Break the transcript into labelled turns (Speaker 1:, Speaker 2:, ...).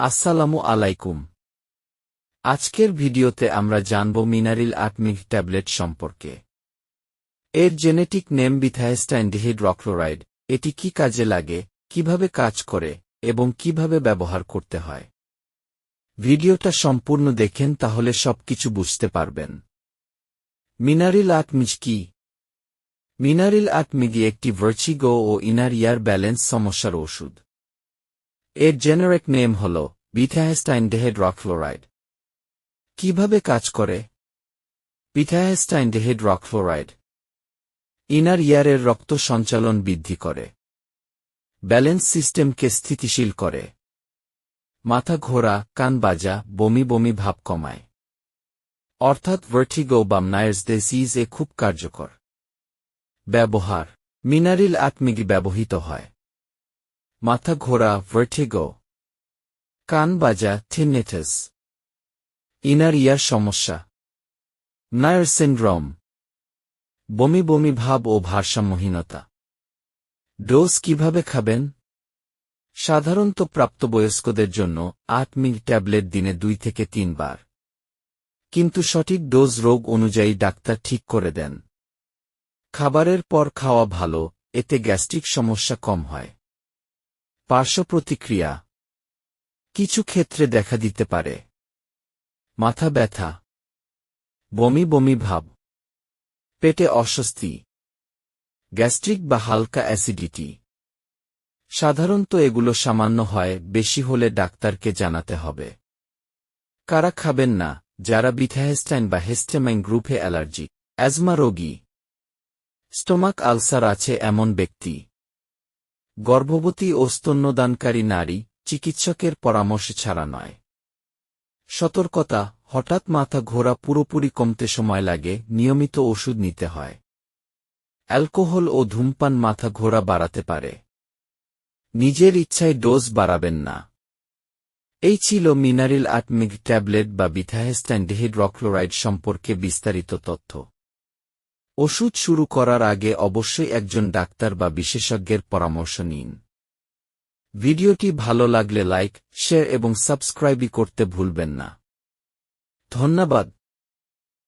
Speaker 1: আসসালামু আলাইকুম। আজকের ভিডিওতে আমরা জানব মিনারিল আটমিক ট্যাবলেট সম্পর্কে। এর জেনেটিক নেম বিথাইস্টাইনডিহিড রক্লোরাইড এটি কি কাজে লাগে, কীভাবে কাজ করে, এবং কীভাবে ব্যবহার করতে হয়। ভিডিওটা সম্পূর্ণ দেখেন তাহলে সবকিছু বুঝতে পারবেন। মিনারিল আটমিজ কি? মিনারিল আটমিগি একটি ভার্চিগো ও ইনার ইয়ার ব্যালেন্স সমস্যার ওষুধ। এর জেনারেক নেম হল বিথাহেস্টাইনডেহেড রকফ্লোরাইড কীভাবে কাজ করে? পিথাহেস্টাইন বিথাহেস্টাইনডেহেড রকফ্লোরাইড ইনার ইয়ারের রক্ত সঞ্চালন বৃদ্ধি করে। ব্যালেন্স সিস্টেমকে স্থিতিশীল করে। মাথা ঘোরা, কান বাজা, বমি বমি ভাব কমায়। অর্থাৎ ভার্টিগো বা নায়ার্স ডিজিজ এ খুব কার্যকর। ব্যবহার মিনারিল আটমিগি ব্যবহৃত হয়। মাথা ঘোরা ভার্টিগো কান বাজা থিনেটাস ইনার ইয়ার সমস্যা নায়ার সিন্ড্রোম বমি বমি ভাব ও ভারসাম্যহীনতা ডোজ কীভাবে খাবেন সাধারণত প্রাপ্তবয়স্কদের জন্য আট মিল ট্যাবলেট দিনে দুই থেকে তিনবার কিন্তু সঠিক ডোজ রোগ অনুযায়ী ডাক্তার ঠিক করে দেন খাবারের পর খাওয়া ভালো এতে গ্যাস্ট্রিক সমস্যা কম হয় পার্শ্ব প্রতিক্রিয়া কিছু ক্ষেত্রে দেখা দিতে পারে। মাথা ব্যথা। বমি বমি ভাব। পেটে অস্বস্তি। গ্যাস্ট্রিক বা হালকা অ্যাসিডিটি। সাধারণত এগুলো সামান্য হয়, বেশি হলে ডাক্তারকে জানাতে হবে। কারা খাবেন না, যারা বিথাহেস্টাইন বা হেস্টেমাইন গ্রুপে অ্যালার্জি, অ্যাজমা রোগী। স্টোমাক আলসার আছে এমন ব্যক্তি। গর্ভবতী ও স্তন্যদানকারী নারী চিকিৎসকের পরামর্শ ছাড়া নয়। সতর্কতা, হঠাৎ মাথা ঘোরা পুরোপুরি কমতে সময় লাগে, নিয়মিত ওষুধ নিতে হয়। অ্যালকোহল ও ধূমপান মাথা ঘোরা বাড়াতে পারে। নিজের ইচ্ছায় ডোজ বাড়াবেন না। এই ছিল মিনারিল আটমিক ট্যাবলেট বা বিথাহেস্ট্যান্ডেহিড রক্লোরাইড সম্পর্কে বিস্তারিত তথ্য। ওষুধ শুরু করার আগে অবশ্যই একজন ডাক্তার বা বিশেষজ্ঞের পরামর্শ নিন। ভিডিওটি ভালো লাগলে লাইক, শেয়ার এবং সাবস্ক্রাইবই করতে ভুলবেন না। ধন্যবাদ।